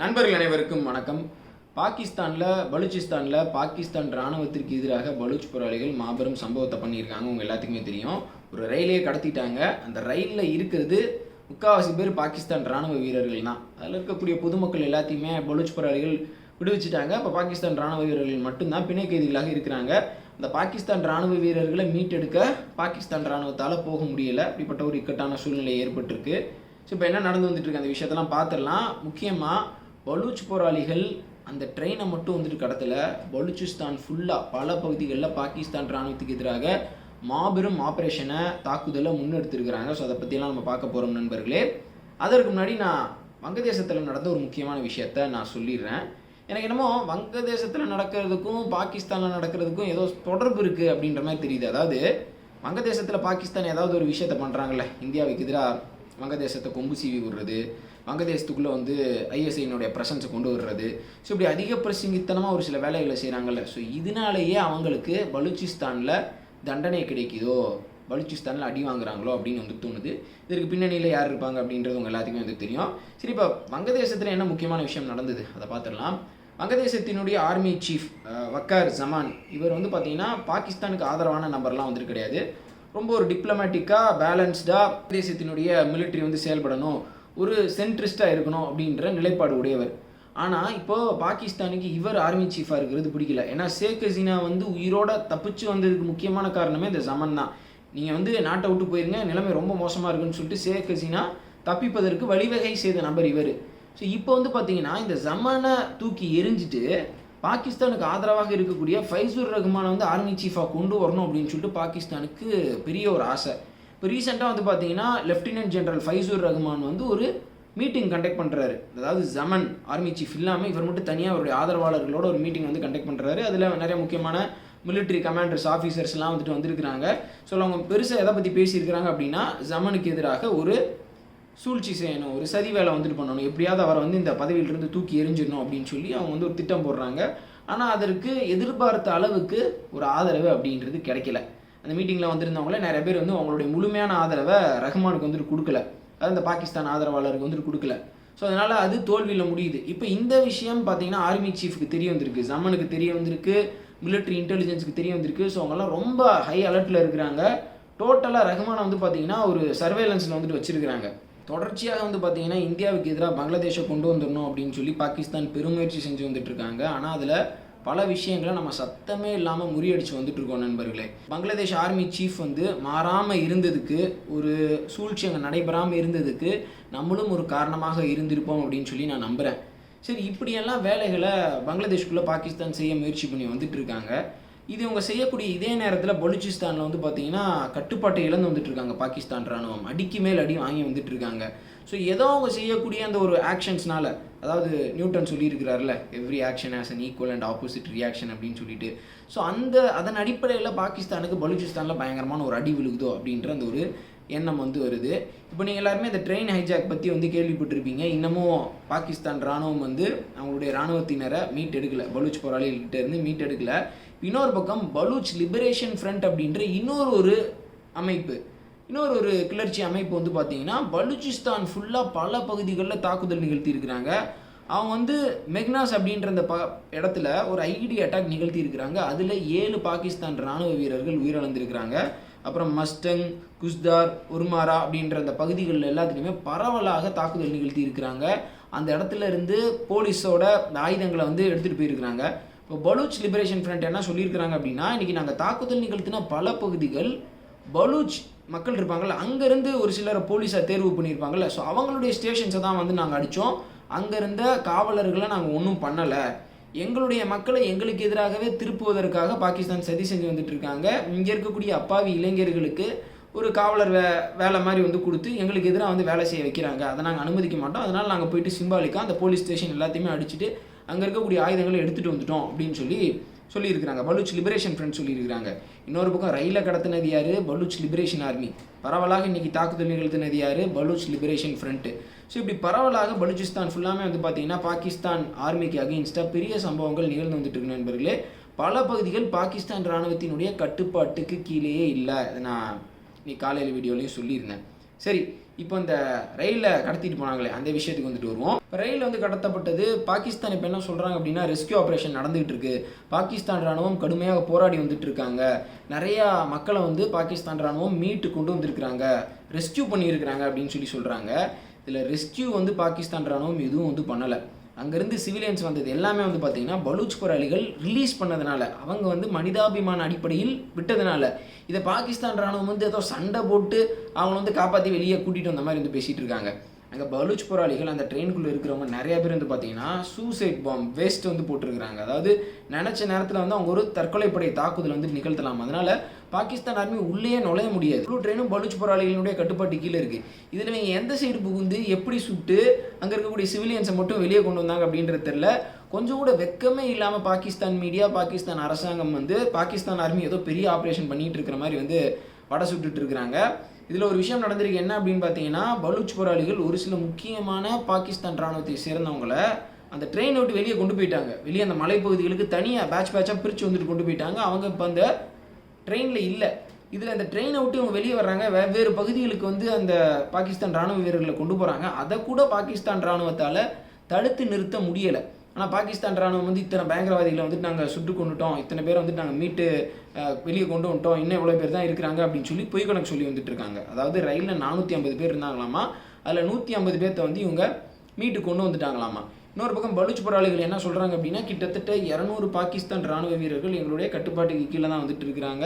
நண்பர்கள் அனைவருக்கும் வணக்கம். பாகிஸ்தானில் பலூச்சிஸ்தானில் பாகிஸ்தான் ராணுவத்திற்கு எதிராக பலூச் போராளிகள் மாபெரும் சம்பவத்தை பண்ணியிருக்காங்க. உங்கள் எல்லாத்துக்குமே தெரியும். ஒரு ரயிலே கடத்திட்டாங்க. அந்த ரயிலில் இருக்கிறது முக்கால்வாசி பேர் பாகிஸ்தான் ராணுவ வீரர்கள் தான். அதில் இருக்கக்கூடிய பொதுமக்கள் எல்லாத்தையுமே பலூச் போராளிகள் விடுவிச்சிட்டாங்க. இப்போ பாகிஸ்தான் ராணுவ வீரர்கள் மட்டும்தான் பிணை கைதிகளாக இருக்கிறாங்க. அந்த பாகிஸ்தான் ராணுவ வீரர்களை மீட்டெடுக்க பாகிஸ்தான் ராணுவத்தால் போக முடியல. அப்படிப்பட்ட ஒரு இக்கட்டான சூழ்நிலை ஏற்பட்டிருக்கு. ஸோ இப்போ என்ன நடந்து வந்துட்டு இருக்கு? அந்த விஷயத்தெல்லாம் பார்த்துடலாம் முக்கியமாக பலூச் போராளிகள் அந்த ட்ரெயினை மட்டும் வந்துட்டு கடத்தல. பலூச்சிஸ்தான் ஃபுல்லாக பல பகுதிகளில் பாகிஸ்தான் ராணுவத்துக்கு எதிராக மாபெரும் ஆப்ரேஷனை தாக்குதலை முன்னெடுத்திருக்கிறாங்க. ஸோ அதை பற்றியெல்லாம் நம்ம பார்க்க போகிறோம் நண்பர்களே. அதற்கு முன்னாடி நான் வங்கதேசத்தில் நடந்த ஒரு முக்கியமான விஷயத்த நான் சொல்லிடுறேன். எனக்கு என்னமோ வங்கதேசத்தில் நடக்கிறதுக்கும் பாகிஸ்தானில் நடக்கிறதுக்கும் ஏதோ தொடர்பு இருக்குது அப்படின்ற மாதிரி தெரியுது. அதாவது வங்கதேசத்தில் பாகிஸ்தான் ஏதாவது ஒரு விஷயத்த பண்ணுறாங்கல்ல இந்தியாவுக்கு எதிராக வங்கதேசத்தை கொம்பு சீவி விடுறது வங்கதேசத்துக்குள்ளே வந்து ஐஎஸ்ஐனுடைய பிரசன்ஸை கொண்டு வர்றது. ஸோ இப்படி அதிக பிரசங்கித்தனமாக ஒரு சில வேலைகளை செய்கிறாங்கல்ல ஸோ இதனாலேயே அவங்களுக்கு பலூச்சிஸ்தானில் தண்டனை கிடைக்குதோ பலூச்சிஸ்தானில் அடி வாங்குறாங்களோ அப்படின்னு வந்து தோணுது. இதற்கு பின்னணியில் யார் இருப்பாங்க அப்படின்றது உங்கள் எல்லாத்துக்குமே வந்து தெரியும். சரி இப்போ வங்கதேசத்தில் என்ன முக்கியமான விஷயம் நடந்தது? அதை பார்த்துடலாம். வங்கதேசத்தினுடைய ஆர்மி சீஃப் வக்கார் ஜமான் இவர் வந்து பார்த்தீங்கன்னா பாகிஸ்தானுக்கு ஆதரவான நம்பர்லாம் வந்துட்டு கிடையாது. ரொம்ப ஒரு டிப்ளமேட்டிக்காக பேலன்ஸ்டாக தேசத்தினுடைய மிலிட்ரி வந்து செயல்படணும். ஒரு சென்ட்ரிஸ்டாக இருக்கணும் அப்படின்ற நிலைப்பாடு உடையவர். ஆனால் இப்போது பாகிஸ்தானுக்கு இவர் ஆர்மி சீஃபாக இருக்கிறது பிடிக்கல. ஏன்னா ஷேக் ஹசீனா வந்து உயிரோட தப்பிச்சு வந்ததுக்கு முக்கியமான காரணமே இந்த ஜமன் தான். நீங்கள் வந்து நாட்டை விட்டு போயிருங்க நிலைமை ரொம்ப மோசமாக இருக்குன்னு சொல்லிட்டு ஷேக் ஹசீனா தப்பிப்பதற்கு வழிவகை செய்த நபர் இவர். ஸோ இப்போ வந்து பார்த்தீங்கன்னா இந்த ஜமானை தூக்கி எரிஞ்சிட்டு பாகிஸ்தானுக்கு ஆதரவாக இருக்கக்கூடிய ஃபைசூர் ரஹ்மானை வந்து ஆர்மி சீஃபாக கொண்டு வரணும் அப்படின்னு சொல்லிட்டு பாகிஸ்தானுக்கு பெரிய ஒரு ஆசை. இப்போ ரீசெண்டாக வந்து பார்த்தீங்கன்னா லெஃப்டினன்ட் ஜென்ரல் ஃபைசூர் ரஹ்மான் வந்து ஒரு மீட்டிங் கண்டக்ட் பண்ணுறாரு அதாவது ஜமன் ஆர்மி சீஃப் இல்லாமல் இவர் மட்டும் தனியாக அவருடைய ஆதரவாளர்களோட ஒரு மீட்டிங் வந்து கண்டக்ட் பண்ணுறாரு அதில் நிறைய முக்கியமான மிலிட்ரி கமாண்டர்ஸ் ஆஃபீஸர்ஸ்லாம் வந்துட்டு வந்திருக்கிறாங்க. ஸோ அவங்க பெருசாக எதை பற்றி பேசியிருக்கிறாங்க அப்படின்னா ஜமனுக்கு எதிராக ஒரு சூழ்ச்சி செய்யணும் ஒரு சதி வேலை வந்துட்டு பண்ணணும். எப்படியாவது அவரை வந்து இந்த பதவியிலிருந்து தூக்கி எரிஞ்சிடணும் அப்படின்னு சொல்லி அவங்க வந்து ஒரு திட்டம் போடுறாங்க. ஆனால் அதற்கு எதிர்பார்த்த அளவுக்கு ஒரு ஆதரவு அப்படின்றது கிடைக்கல. அந்த மீட்டிங்கில் வந்திருந்தவங்கள நிறைய பேர் வந்து அவங்களுடைய முழுமையான ஆதரவை ரஹ்மானுக்கு வந்துட்டு கொடுக்கல. அது அந்த பாகிஸ்தான் ஆதரவாளருக்கு வந்துட்டு கொடுக்கல. ஸோ அதனால் அது தோல்வியில் முடியுது. இப்போ இந்த விஷயம் பார்த்தீங்கன்னா ஆர்மி சீஃப்க்கு தெரிய வந்திருக்கு. ஜம்மனுக்கு தெரிய வந்திருக்கு. மிலிட்ரி இன்டெலிஜென்ஸுக்கு தெரிய வந்திருக்கு. ஸோ அவங்கெல்லாம் ரொம்ப ஹை அலர்ட்டில் இருக்கிறாங்க. டோட்டலாக ரஹ்மானை வந்து பார்த்தீங்கன்னா ஒரு சர்வேலன்ஸில் வந்துட்டு வச்சுருக்கிறாங்க. தொடர்ச்சியாக வந்து பார்த்தீங்கன்னா இந்தியாவுக்கு எதிராக பங்களாதேஷை கொண்டு வந்துடணும் அப்படின்னு சொல்லி பாகிஸ்தான் பெருமுயற்சி செஞ்சு வந்துட்டு இருக்காங்க. ஆனால் அதில் பல விஷயங்களை நம்ம சத்தமே இல்லாமல் முறியடிச்சு வந்துட்டு இருக்கோம் நண்பர்களே. பங்களாதேஷ் ஆர்மி சீஃப் வந்து மாறாமல் இருந்ததுக்கு ஒரு சூழ்ச்சி அங்கே நடைபெறாமல் இருந்ததுக்கு நம்மளும் ஒரு காரணமாக இருந்திருப்போம் அப்படின்னு சொல்லி நான் நம்புகிறேன் சரி இப்படியெல்லாம் வேலைகளை பங்களாதேஷ்குள்ளே பாகிஸ்தான் செய்ய முயற்சி பண்ணி வந்துட்டு இருக்காங்க. இது இவங்க செய்யக்கூடிய இதே நேரத்தில் பலூச்சிஸ்தானில் வந்து பார்த்தீங்கன்னா கட்டுப்பாட்டை இழந்து வந்துட்டு இருக்காங்க பாகிஸ்தான் ராணுவம். அடிக்கு மேல் அடி வாங்கி வந்துட்டு இருக்காங்க. ஸோ ஏதோ அவங்க செய்யக்கூடிய அந்த ஒரு ஆக்ஷன்ஸ்னால அதாவது Newton சொல்லியிருக்கிறார்ல every action as an equal and opposite reaction அப்படின்னு சொல்லிட்டு. ஸோ அந்த அதன் அடிப்படையில் பாகிஸ்தானுக்கு பலூச்சிஸ்தானில் பயங்கரமான ஒரு அடி விழுகுதோ அப்படின்ற அந்த ஒரு எண்ணம் வந்து வருது. இப்போ நீங்கள் எல்லாருமே இந்த ட்ரெயின் ஹைஜாக் பற்றி வந்து கேள்விப்பட்டிருப்பீங்க. இன்னமும் பாகிஸ்தான் ராணுவம் வந்து அவங்களுடைய ராணுவத்தினரை மீட் எடுக்கல. பலூச் போராளிகள்கிட்ட இருந்து மீட் எடுக்கல. இன்னொரு பக்கம் பலூச் லிபரேஷன் ஃப்ரண்ட் அப்படின்ற இன்னொரு ஒரு அமைப்பு. இன்னொரு ஒரு கிளர்ச்சி அமைப்பு வந்து பார்த்தீங்கன்னா பலூச்சிஸ்தான் ஃபுல்லாக பல பகுதிகளில் தாக்குதல் நிகழ்த்தி இருக்கிறாங்க அவங்க வந்து மெக்னாஸ் அப்படின்ற அந்த ப இடத்துல ஒரு ஐடி அட்டாக் நிகழ்த்தி இருக்கிறாங்க அதில் ஏழு பாகிஸ்தான் ராணுவ வீரர்கள் உயிரிழந்திருக்கிறாங்க. அப்புறம் மஸ்டங் குஸ்தார் உர்மாரா அப்படின்ற அந்த பகுதிகளில் எல்லாத்துலேயுமே பரவலாக தாக்குதல் நிகழ்த்தி இருக்கிறாங்க அந்த இடத்துல இருந்து போலீஸோட ஆயுதங்களை வந்து எடுத்துகிட்டு போயிருக்கிறாங்க. இப்போ பலூச் லிபரேஷன் ஃப்ரண்ட் என்ன சொல்லியிருக்கிறாங்க அப்படின்னா இன்றைக்கி நாங்கள் தாக்குதல் நிகழ்த்தின பல பகுதிகள் பலூச் மக்கள் இருப்பாங்கள்ல அங்கேருந்து ஒரு சிலரை போலீஸாக தேர்வு பண்ணியிருப்பாங்கல்ல. ஸோ அவங்களுடைய ஸ்டேஷன்ஸை தான் வந்து நாங்கள் அடித்தோம் அங்கே இருந்த காவலர்களை நாங்கள் ஒன்றும் பண்ணலை. எங்களுடைய மக்களை எங்களுக்கு எதிராகவே திருப்புவதற்காக பாகிஸ்தான் சதி செஞ்சு வந்துட்டு இருக்காங்க இங்கே இருக்கக்கூடிய அப்பாவி இளைஞர்களுக்கு ஒரு காவலர் வே வேலை மாதிரி வந்து கொடுத்து எங்களுக்கு எதிராக வந்து வேலை செய்ய வைக்கிறாங்க. அதை நாங்கள் அனுமதிக்க மாட்டோம். அதனால் நாங்கள் போயிட்டு சிம்பாலிக்காக அந்த போலீஸ் ஸ்டேஷன் எல்லாத்தையுமே அடிச்சுட்டு அங்கே இருக்கக்கூடிய ஆயுதங்களை எடுத்துகிட்டு வந்துட்டோம் அப்படின்னு சொல்லி சொல்லியிருக்கிறாங்க. பலூச் லிபரேஷன் ஃப்ரண்ட் சொல்லியிருக்கிறாங்க. இன்னொரு பக்கம் ரயிலை கடத்தினது யார்? பலூச் லிபரேஷன் ஆர்மி பரவலாக இன்றைக்கி தாக்குதல் நிகழ்த்தினது யார்? பலூச் லிபரேஷன் ஃப்ரண்ட்டு ஸோ இப்படி பரவலாக பலூச்சிஸ்தான் ஃபுல்லாமே வந்து பார்த்தீங்கன்னா பாகிஸ்தான் ஆர்மிக்கு அகெயின்ஸ்டாக பெரிய சம்பவங்கள் நிகழ்ந்து வந்துட்டு இருக்கு நண்பர்களே. பல பகுதிகள் பாகிஸ்தான் இராணுவத்தினுடைய கட்டுப்பாட்டுக்கு கீழேயே இல்லை. அதை நான் நீ காலையில் வீடியோலையும் சொல்லியிருந்தேன். சரி இப்போ இந்த ரயிலில் கடத்திட்டு போனாங்களே அந்த விஷயத்துக்கு வந்துட்டு வருவோம். இப்போ ரயில் வந்து கடத்தப்பட்டது பாகிஸ்தான் இப்போ என்ன சொல்கிறாங்க அப்படின்னா ரெஸ்கியூ ஆப்ரேஷன் நடந்துகிட்டு இருக்கு. பாகிஸ்தான் ராணுவம் கடுமையாக போராடி வந்துட்டு இருக்காங்க. நிறையா மக்களை வந்து பாகிஸ்தான் ராணுவம் மீட்டு கொண்டு வந்திருக்கிறாங்க. ரெஸ்கியூ பண்ணியிருக்கிறாங்க அப்படின்னு சொல்லி சொல்கிறாங்க இதில் ரெஸ்கியூ வந்து பாகிஸ்தான் ராணுவம் எதுவும் வந்து பண்ணலை. அங்கேருந்து சிவிலியன்ஸ் வந்தது. எல்லாமே வந்து பார்த்தீங்கன்னா பலூச் போராளிகள் ரிலீஸ் பண்ணதுனால அவங்க வந்து மனிதாபிமான அடிப்படையில் விட்டதுனால இதை பாகிஸ்தான் ராணுவம் வந்து ஏதோ சண்டை போட்டு அவங்கள வந்து காப்பாற்றி வெளியே கூட்டிகிட்டு வந்த மாதிரி வந்து பேசிகிட்டு இருக்காங்க. அங்கே பலூச் போராளிகள் அந்த ட்ரெயினுக்குள்ளே இருக்கிறவங்க நிறைய பேர் வந்து பார்த்தீங்கன்னா சூசைட் பாம் வேஸ்ட் வந்து போட்டிருக்கிறாங்க. அதாவது நினச்ச நேரத்தில் வந்து அவங்க ஒரு தற்கொலைப்படை தாக்குதல் வந்து நிகழ்த்தலாம். அதனால பாகிஸ்தான் ஆர்மி உள்ளே நுழைய முடியாது. முழு ட்ரெயினும் பலூச் போராளிகளுடைய கட்டுப்பாட்டு கீழே இருக்குது இதில் நீங்கள் எந்த சைடு புகுந்து எப்படி சுட்டு அங்கே இருக்கக்கூடிய சிவிலியன்ஸை மட்டும் வெளியே கொண்டு வந்தாங்க அப்படின்றது தெரில கொஞ்சம் கூட வெக்கமே இல்லாமல் பாகிஸ்தான் மீடியா பாகிஸ்தான் அரசாங்கம் வந்து பாகிஸ்தான் ஆர்மி ஏதோ பெரிய ஆப்ரேஷன் பண்ணிகிட்டு இருக்கிற மாதிரி வந்து வடை சுட்டுட்டு இருக்கிறாங்க. இதில் ஒரு விஷயம் நடந்திருக்கு. என்ன அப்படின்னு பார்த்தீங்கன்னா பலூச் போராளிகள் ஒரு சில முக்கியமான பாகிஸ்தான் ராணுவத்தை சேர்ந்தவங்களை அந்த ட்ரெயினை விட்டு வெளியே கொண்டு போயிட்டாங்க. வெளியே அந்த மலைப்பகுதிகளுக்கு தனியாக பேட்ச் பேட்சாக பிரித்து வந்துட்டு கொண்டு போயிட்டாங்க. அவங்க இப்போ அந்த ட்ரெயினில் இல்லை. இதில் அந்த ட்ரெயினை விட்டு இவங்க வெளியே வர்றாங்க. வெவ்வேறு பகுதிகளுக்கு வந்து அந்த பாகிஸ்தான் ராணுவ வீரர்களை கொண்டு போகிறாங்க அதை கூட பாகிஸ்தான் ராணுவத்தால் தடுத்து நிறுத்த முடியலை. ஆனால் பாகிஸ்தான் ராணுவம் வந்து இத்தனை பயங்கரவாதிகளை வந்துட்டு நாங்கள் சுட்டு கொண்டுட்டோம். இத்தனை பேரை வந்துட்டு நாங்கள் மீட்டு வெளியே கொண்டு வந்துட்டோம். இன்னும் இவ்வளோ பேர் தான் இருக்கிறாங்க அப்படின்னு சொல்லி பொய் கணக்கு சொல்லி வந்துட்டு இருக்காங்க. அதாவது ரயிலில் நானூற்றி ஐம்பது பேர் இருந்தாங்களாமா? அதில் நூற்றி ஐம்பது பேர்த்த வந்து இவங்க மீட்டு கொண்டு வந்துட்டாங்களாமா? இன்னொரு பக்கம் பலூச் போராளிகள் என்ன சொல்கிறாங்க அப்படின்னா கிட்டத்தட்ட இரநூறு பாகிஸ்தான் ராணுவ வீரர்கள் எங்களுடைய கட்டுப்பாட்டுக்கு கீழே தான் வந்துட்டு இருக்கிறாங்க.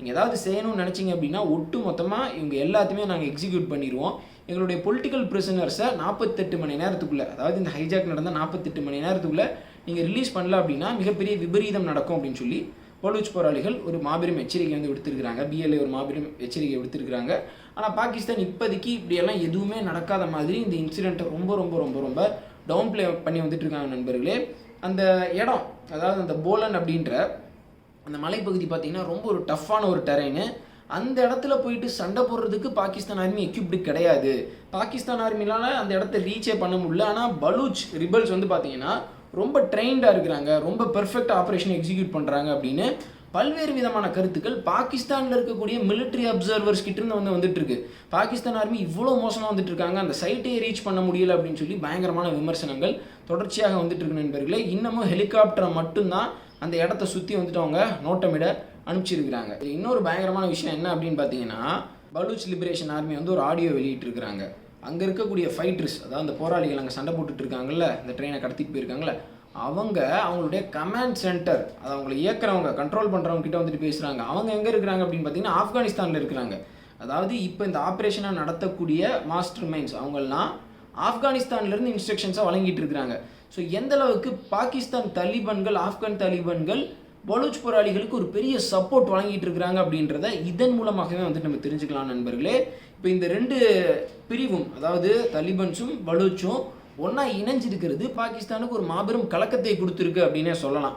நீங்கள் ஏதாவது செய்யணும்னு நினச்சிங்க அப்படின்னா ஒட்டு மொத்தமாக இவங்க எல்லாத்தையுமே நாங்கள் எக்ஸிக்யூட் பண்ணிடுவோம் எங்களுடைய பொலிட்டிக்கல் பிரிசனர்ஸை நாற்பத்தெட்டு மணி நேரத்துக்குள்ளே அதாவது இந்த ஹைஜாக் நடந்த நாற்பத்தெட்டு மணி நேரத்துக்குள்ளே நீங்கள் ரிலீஸ் பண்ணல அப்படின்னா மிகப்பெரிய விபரீதம் நடக்கும் அப்படின்னு சொல்லி பலூச் போராளிகள் ஒரு மாபெரும் எச்சரிக்கை வந்து விடுத்திருக்கிறாங்க. பிஎல்ஏ ஒரு மாபெரும் எச்சரிக்கை விடுத்திருக்கிறாங்க. ஆனால் பாகிஸ்தான் இப்போதைக்கு இப்படியெல்லாம் எதுவுமே நடக்காத மாதிரி இந்த இன்சிடெண்ட்டை ரொம்ப ரொம்ப ரொம்ப ரொம்ப டவுன் ப்ளே பண்ணி வந்துட்டு இருக்காங்க நண்பர்களே. அந்த இடம் அதாவது அந்த போலன் அப்படின்ற அந்த மலைப்பகுதி பார்த்தீங்கன்னா ரொம்ப ஒரு டஃப்பான ஒரு டெரைனு அந்த இடத்துல போயிட்டு சண்டை போடுறதுக்கு பாகிஸ்தான் ஆர்மி எக்யூப்டு கிடையாது. பாகிஸ்தான் ஆர்மிலால அந்த இடத்த ரீச்சே பண்ண முடியல. ஆனால் பலூச் ரிபல்ஸ் வந்து பார்த்தீங்கன்னா ரொம்ப ட்ரெயின்டாக இருக்கிறாங்க. ரொம்ப பெர்ஃபெக்ட் ஆப்ரேஷன் எக்ஸிக்யூட் பண்ணுறாங்க அப்படின்னு பல்வேறு விதமான கருத்துக்கள் பாகிஸ்தானில் இருக்கக்கூடிய மிலிட்ரி அப்சர்வர்ஸ் கிட்டேருந்து வந்து வந்துட்டு இருக்கு. பாகிஸ்தான் ஆர்மி இவ்வளோ மோசமாக வந்துட்டு இருக்காங்க. அந்த சைட்டையே ரீச் பண்ண முடியல அப்படின்னு சொல்லி பயங்கரமான விமர்சனங்கள் தொடர்ச்சியாக வந்துட்டு இருக்கு நண்பர்களே. இன்னமும் ஹெலிகாப்டரை மட்டும்தான் அந்த இடத்த சுற்றி வந்துட்டு அவங்க நோட்டமிட அனுப்பிச்சிருக்கிறாங்க. இது இன்னொரு பயங்கரமான விஷயம் என்ன அப்படின்னு பார்த்தீங்கன்னா பலூச் லிபரேஷன் ஆர்மி வந்து ஒரு ஆடியோ வெளியிட்டிருக்கிறாங்க. அங்கே இருக்கக்கூடிய ஃபைட்டர்ஸ் அதாவது அந்த போராளிகள் அங்கே சண்டை போட்டுட்டு இருக்காங்கல்ல இந்த ட்ரெயினை கடத்திட்டு போயிருக்காங்கல்ல அவங்க அவங்களுடைய கமாண்ட் சென்டர் அதை அவங்களை இயக்கிறவங்க கண்ட்ரோல் பண்ணுறவங்க கிட்ட வந்துட்டு பேசுகிறாங்க அவங்க எங்கே இருக்கிறாங்க அப்படின்னு பார்த்தீங்கன்னா ஆப்கானிஸ்தானில் இருக்கிறாங்க. அதாவது இப்போ இந்த ஆப்ரேஷனை நடத்தக்கூடிய மாஸ்டர் மைண்ட்ஸ் அவங்கெல்லாம் ஆப்கானிஸ்தான்லேருந்து இன்ஸ்ட்ரக்ஷன்ஸை வழங்கிட்டு இருக்கிறாங்க ஸோ எந்த அளவுக்கு பாகிஸ்தான் தலிபன்கள் ஆப்கான் தலிபன்கள் பலூச் போராளிகளுக்கு ஒரு பெரிய சப்போர்ட் வழங்கிட்டு இருக்கிறாங்க அப்படின்றத இதன் மூலமாகவே வந்துட்டு நம்ம தெரிஞ்சுக்கலாம் நண்பர்களே. இப்போ இந்த ரெண்டு பிரிவும் அதாவது தலிபன்ஸும் பலூச்சும் ஒன்றா இணைஞ்சிருக்கிறது பாகிஸ்தானுக்கு ஒரு மாபெரும் கலக்கத்தை கொடுத்துருக்கு அப்படின்னே சொல்லலாம்.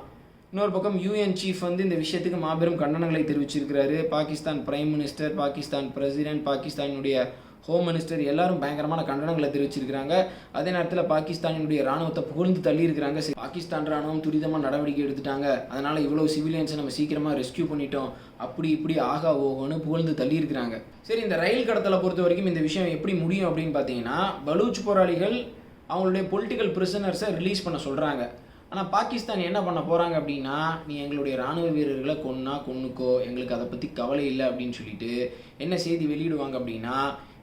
இன்னொரு பக்கம் யூஎன் சீஃப் வந்து இந்த விஷயத்துக்கு மாபெரும் கண்டனங்களை தெரிவிச்சிருக்கிறாரு. Pakistan prime minister Pakistan president பாகிஸ்தானுடைய ஹோம் மினிஸ்டர் எல்லாரும் பயங்கரமான கண்டனங்களை தெரிவிச்சிருக்கிறாங்க. அதே நேரத்தில் பாகிஸ்தானினுடைய ராணுவத்தை புகழ்ந்து தள்ளியிருக்கிறாங்க. சரி, பாகிஸ்தான் ராணுவம் துரிதமாக நடவடிக்கை எடுத்துட்டாங்க. அதனால் இவ்வளோ சிவிலியன்ஸை நம்ம சீக்கிரமாக ரெஸ்க்யூ பண்ணிட்டோம். அப்படி இப்படி ஆகா ஓகோன்னு புகழ்ந்து தள்ளியிருக்கிறாங்க. சரி இந்த ரயில் கடத்தலை பொறுத்த வரைக்கும் இந்த விஷயம் எப்படி முடியும் அப்படின்னு பார்த்தீங்கன்னா பலூச் போராளிகள் அவங்களுடைய பொலிட்டிக்கல் பிரிசனர்ஸை ரிலீஸ் பண்ண சொல்கிறாங்க ஆனால் பாகிஸ்தான் என்ன பண்ண போகிறாங்க அப்படின்னா நீ எங்களுடைய ராணுவ வீரர்களை கொன்னா கொன்னுக்கோ. எங்களுக்கு அதை பற்றி கவலை இல்லை அப்படின்னு சொல்லிட்டு என்ன செய்தி வெளியிடுவாங்க அப்படின்னா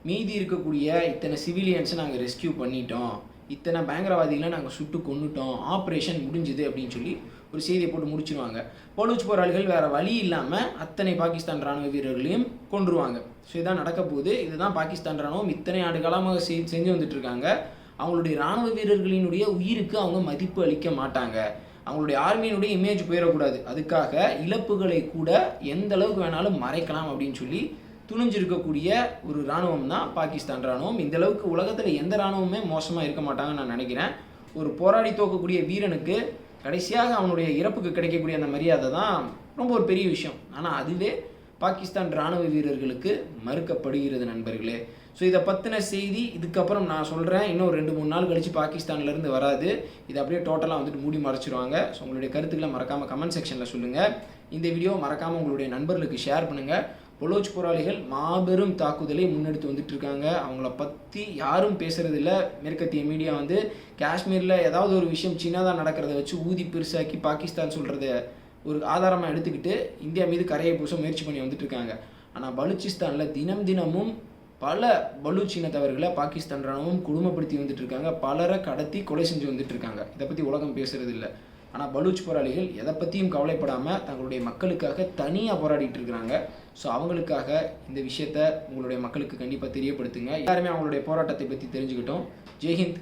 மீதி இருக்கக்கூடிய இத்தனை சிவிலியன்ஸை நாங்கள் ரெஸ்க்யூ பண்ணிட்டோம். இத்தனை பயங்கரவாதிகளை நாங்கள் சுட்டு கொண்டுட்டோம் ஆப்ரேஷன் முடிஞ்சுது அப்படின்னு சொல்லி ஒரு செய்தியை போட்டு முடிச்சிருவாங்க. பலூச் போராளிகள் வேற வழி இல்லாமல் அத்தனை பாகிஸ்தான் ராணுவ வீரர்களையும் கொன்றுவாங்க. ஸோ இதான் நடக்க போகுது. இதுதான் பாகிஸ்தான் ராணுவம். இத்தனை ஆண்டு காலமாக செய் செஞ்சு வந்துட்டு இருக்காங்க அவங்களுடைய ராணுவ வீரர்களினுடைய உயிருக்கு அவங்க மதிப்பு அளிக்க மாட்டாங்க. அவங்களுடைய ஆர்மியினுடைய இமேஜ் போயிடக்கூடாது. அதுக்காக இழப்புகளை கூட எந்த அளவுக்கு வேணாலும் மறைக்கலாம் அப்படின்னு சொல்லி துணிஞ்சிருக்கக்கூடிய ஒரு ராணுவம் தான் பாகிஸ்தான் ராணுவம் இந்த அளவுக்கு உலகத்தில் எந்த ராணுவமே மோசமாக இருக்க மாட்டாங்கன்னு நான் நினைக்கிறேன். ஒரு போராடி தோக்கக்கூடிய வீரனுக்கு கடைசியாக அவனுடைய இறப்புக்கு கிடைக்கக்கூடிய அந்த மரியாதை தான் ரொம்ப ஒரு பெரிய விஷயம். ஆனால் அதுவே பாகிஸ்தான் ராணுவ வீரர்களுக்கு மறுக்கப்படுகிறது நண்பர்களே. ஸோ இதை பற்றின செய்தி இதுக்கப்புறம் நான் சொல்கிறேன் இன்னும் ரெண்டு மூணு நாள் கழித்து பாகிஸ்தான்லேருந்து வராது. இது அப்படியே டோட்டலாக வந்துட்டு மூடி மறைச்சிருவாங்க. ஸோ உங்களுடைய கருத்துக்களை மறக்காமல் கமெண்ட் செக்ஷனில் சொல்லுங்கள் இந்த வீடியோ மறக்காமல் உங்களுடைய நண்பர்களுக்கு ஷேர் பண்ணுங்கள் பலோச் போராளிகள் மாபெரும் தாக்குதலை முன்னெடுத்து வந்துட்டு இருக்காங்க அவங்கள பற்றி யாரும் பேசுறதில்ல. மேற்கத்திய மீடியா வந்து காஷ்மீரில் ஏதாவது ஒரு விஷயம் சின்னதாக நடக்கிறத வச்சு ஊதி பெருசாக்கி பாகிஸ்தான் சொல்கிறத ஒரு ஆதாரமாக எடுத்துக்கிட்டு இந்தியா மீது கரையை பூச முயற்சி பண்ணி வந்துட்டு இருக்காங்க ஆனால் பலூச்சிஸ்தானில் தினம் தினமும் பல பலூச் இனத்தவர்களை பாகிஸ்தான் ராணுவம் குடும்பப்படுத்தி வந்துட்டு இருக்காங்க பலரை கடத்தி கொலை செஞ்சு வந்துட்டு இருக்காங்க இதை பற்றி உலகம் பேசுறது இல்லை ஆனால் பலூச் போராளிகள் எதை பற்றியும் கவலைப்படாமல் தங்களுடைய மக்களுக்காக தனியாக போராடிட்டு இருக்கிறாங்க. ஸோ அவங்களுக்காக இந்த விஷயத்த உங்களுடைய மக்களுக்கு கண்டிப்பாக தெரியப்படுத்துங்க. எல்லாருமே அவங்களுடைய போராட்டத்தை பற்றி தெரிஞ்சுக்கிட்டோம். ஜெய்ஹிந்த்.